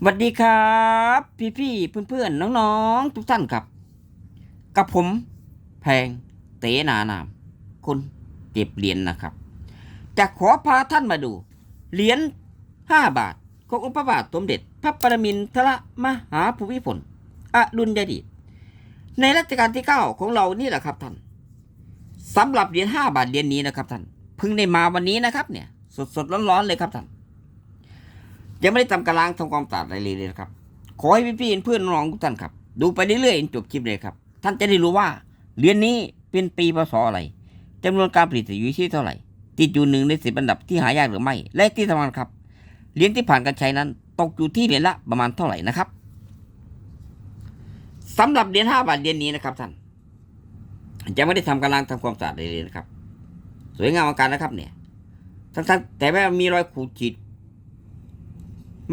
สวัสดีครับ พี่พี่เพื่อนเพื่อนๆน้องๆ ทุกท่านครับ กับผมแพงเตนานาม คนเก็บเหรียญนะครับ จะขอพาท่านมาดู เหรียญห้าบาท ขององค์พระบาทสมเด็จ พระปรมินทรมหาภูมิพลอดุลยเดชในรัชกาลที่เก้าของเรานี่แหละครับท่านสำหรับเหรียญห้าบาทเหรียญนี้นะครับท่านเพิ่งได้มาวันนี้นะครับเนี่ย สดๆร้อนๆเลยครับท่าน ยังไม่ได้ทำกระล้างทำความสะอาดอะไรเลยนะครับ ขอให้พี่ๆเพื่อนน้องทุกท่านครับ ดูไปเรื่อยๆจนจบคลิปเลยครับ ท่านจะได้รู้ว่าเรียญนี้เป็นปีพศอะไรจำนวนการผลิตอยู่ที่เท่าไหร่ ติดอยู่หนึ่งในสิบอันดับที่หายากหรือไม่ และที่สำคัญครับเหรียญที่ผ่านการใช้นั้นตกอยู่ที่เหรียญละประมาณเท่าไหร่นะครับสำหรับเหรียญห้าบาทเหรียญนี้นะครับท่านจะไม่ได้ทำกระล้างทำความสะอาดเลยเลยนะครับ สวยงามอลังการนะครับเนี่ยทั้งๆแต่ว่ามีรอยขูดขีด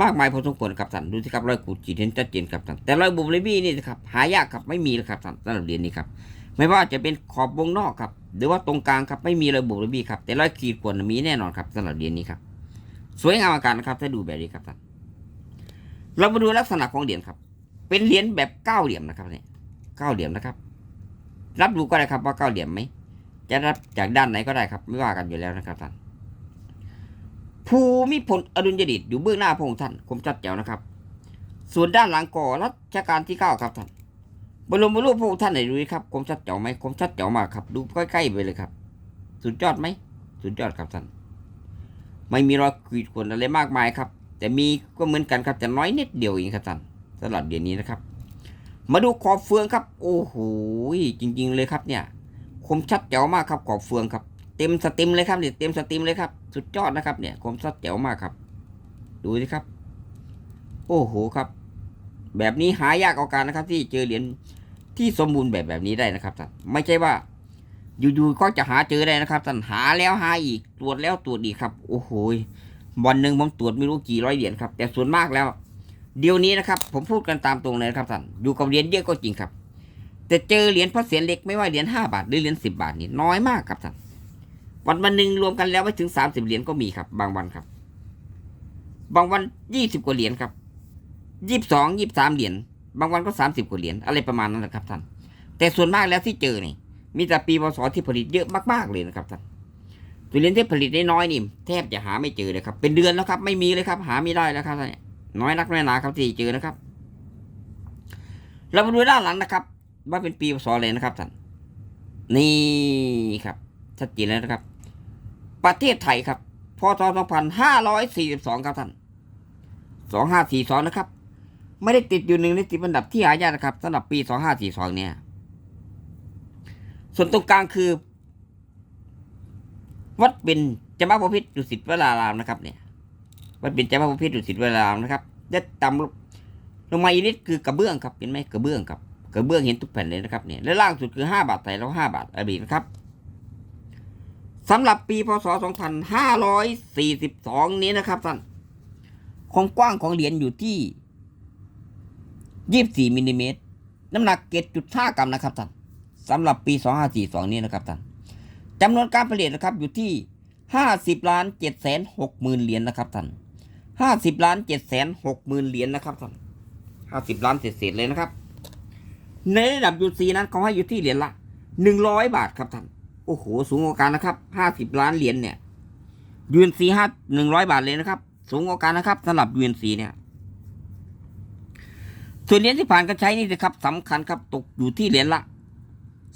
มากมายพอสมควรครับท่านดูสิครับรอยขูดขีดเห็นชัดเจนครับท่านแต่รอยบุบเลบี้นี่นะครับหายากครับไม่มีเลยครับท่านสำหรับเหรียญนี้ครับไม่ว่าจะเป็นขอบวงนอกครับหรือว่าตรงกลางครับไม่มีรอยบุบเลบี้ครับแต่รอยขีดข่วนมีแน่นอนครับสำหรับเหรียญนี้ครับสวยงามอลังการนะครับถ้าดูแบบนี้ครับท่านเรามาดูลักษณะของเหรียญครับ เป็นเหรียญแบบเก้าเหลี่ยมนะครับเนี่ยเก้าเหลี่ยมนะครับ รับดูก็ได้ครับว่าเก้าเหลี่ยมไหมจะรับจากด้านไหนก็ได้ครับ ไม่ว่ากันอยู่แล้วนะครับท่าน ภูมิพลอดุลยเดชอยู่เบื้องหน้าพระองค์ท่านคมชัดแจ๋วนะครับ ส่วนด้านหลังก่อรัชกาลที่เก้าครับท่านบรมรูปพระองค์ท่านไหนดูดิครับคมชัดแจ๋วไหมคมชัดแจ๋วมากครับ ดูใกล้ๆไปเลยครับ สุดยอดไหมสุดยอดครับท่าน ไม่มีรอยขีดข่วนอะไรมากมายครับ แต่มีก็เหมือนกันครับแต่น้อยนิดเดียวเองครับท่านสำหรับเดี๋ยวนี้นะครับ มาดูขอบเฟืองครับ โอ้โหจริง ๆ เลยครับเนี่ย คมชัดแจ๋วมากครับขอบเฟืองครับ ต็มสตรีมเลยครับเนี่ยเต็มสตรีมเลยครับ สุดยอดนะครับ เนี่ยคมชัดแจ๋วมากครับ ดูสิครับ โอ้โหครับ แบบนี้หายากเอาการนะครับ ที่เจอเหรียญที่สมบูรณ์แบบแบบนี้ได้นะครับท่านไม่ใช่ว่า อยู่ๆก็จะหาเจอได้นะครับท่านหาแล้วหาอีกตรวจแล้วตรวจอีกครับ โอ้โหวันหนึ่งผมตรวจไม่รู้กี่ร้อยเหรียญครับ แต่ส่วนมากแล้ว เดี๋ยวนี้นะครับ ผมพูดกันตามตรงเลยนะครับท่านอยู่กับเหรียญเยอะก็จริงครับ แต่เจอเหรียญพระเศียรเล็กไม่ว่าเหรียญห้าบาทหรือเหรียญสิบาทนี่น้อยมากครับท่าน วันวันหนึ่งรวมกันแล้วไม่ถึงสามสิบเหรียญก็มีครับ บางวันครับ บางวันยี่สิบกว่าเหรียญครับยี่สิบสองยี่สิบสามเหรียญบางวันก็สามสิบกว่าเหรียญอะไรประมาณนั้นแหละครับท่าน แต่ส่วนมากแล้วที่เจอนี่มีแต่ปีพศที่ผลิตเยอะมากๆเลยนะครับท่านตัวเหรียญที่ผลิตได้น้อยนี่แทบจะหาไม่เจอเลยครับ เป็นเดือนแล้วครับ ไม่มีเลยครับ หาไม่ได้แล้วครับท่านน้อยนักน้อยหนาครับที่เจอนะครับ เรามาดูด้านหลังนะครับ ว่าเป็นปีพศอะไรนะครับท่านนี่ครับชัดเจนแล้วนะครับ ประเทศไทยครับพศ2542 ครับท่าน 2542 นะครับ ไม่ได้ติดอยู่หนึ่งในสิบอันดับที่หายากนะครับสำหรับปี 2542 เนี่ย ส่วนตรงกลางคือ วัดเป็นจามพระพิษดุสิตวรารามนะครับ เนี่ย วัดเป็นจามพระพิษดุสิตวรารามนะครับได้ต่ำลงมาอีกนิดคือกระเบื้องครับเห็นไหมกระเบื้องครับกระเบื้องเห็นทุกแผ่นเลยนะครับเนี่ยและล่างสุดคือ 5 บาทไทยแล้ว 5 บาทอาบีนะครับ สำหรับปีพศ 2542 นี้นะครับท่านความกว้างของเหรียญอยู่ที่ 24มิลลิเมตรน้ำหนักเกจจุดห้ากรัมนะครับท่านสำหรับปี 2542 นี้นะครับท่านจำนวนการผลิตนะครับอยู่ที่ 50ล้าน7แสน6หมื่นเหรียญนะครับท่าน50ล้าน7แสน6หมื่นเหรียญนะครับท่าน50ล้านเศษๆเลยนะครับ ในระดับ UC นั้นเขาให้อยู่ที่เหรียญละ 100 บาทครับท่าน โอ้โห สูงกว่ากันนะครับห้าสิบล้านเหรียญเนี่ยดุนซีห้าหนึ่งร้อยบาทเลยนะครับ สูงกว่ากันนะครับสำหรับดุนซีเนี่ย ส่วนเหรียญที่ผ่านการใช้นี่นะครับสำคัญครับตกอยู่ที่เหรียญละ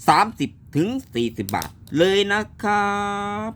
สามสิบถึงสี่สิบบาทเลยนะครับ